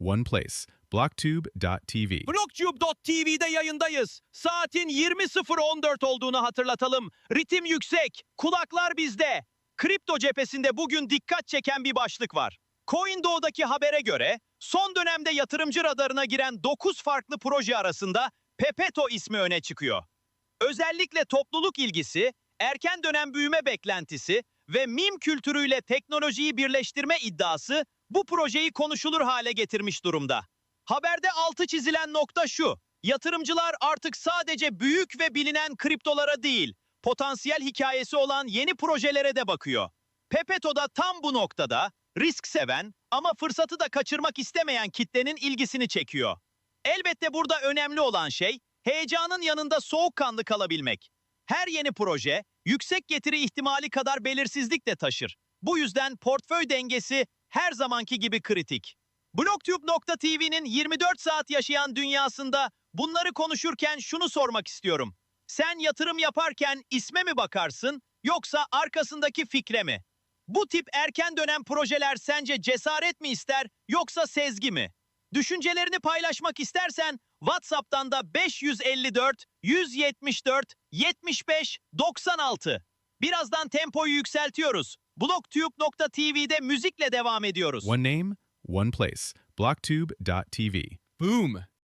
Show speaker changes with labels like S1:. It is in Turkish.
S1: one place. Blocktube.tv.
S2: Blocktube.tv'de yayındayız. Saatin 20.014 olduğunu hatırlatalım. Ritim yüksek, kulaklar bizde. Kripto cephesinde bugün dikkat çeken bir başlık var. CoinDo'daki habere göre son dönemde yatırımcı radarına giren 9 farklı proje arasında Pepeto ismi öne çıkıyor. Özellikle topluluk ilgisi, erken dönem büyüme beklentisi ve mim kültürüyle teknolojiyi birleştirme iddiası bu projeyi konuşulur hale getirmiş durumda. Haberde altı çizilen nokta şu. Yatırımcılar artık sadece büyük ve bilinen kriptolara değil, potansiyel hikayesi olan yeni projelere de bakıyor. Pepeto da tam bu noktada risk seven ama fırsatı da kaçırmak istemeyen kitlenin ilgisini çekiyor. Elbette burada önemli olan şey heyecanın yanında soğukkanlı kalabilmek. Her yeni proje yüksek getiri ihtimali kadar belirsizlik de taşır. Bu yüzden portföy dengesi her zamanki gibi kritik. Blocktube.tv'nin 24 saat yaşayan dünyasında bunları konuşurken şunu sormak istiyorum. Sen yatırım yaparken isme mi bakarsın yoksa arkasındaki fikre mi? Bu tip erken dönem projeler sence cesaret mi ister yoksa sezgi mi? Düşüncelerini paylaşmak istersen WhatsApp'tan da 554 174 75 96. Birazdan tempoyu yükseltiyoruz. Blocktube.tv'de müzikle devam ediyoruz.
S1: One name, one place. Blocktube.tv.
S3: Boom.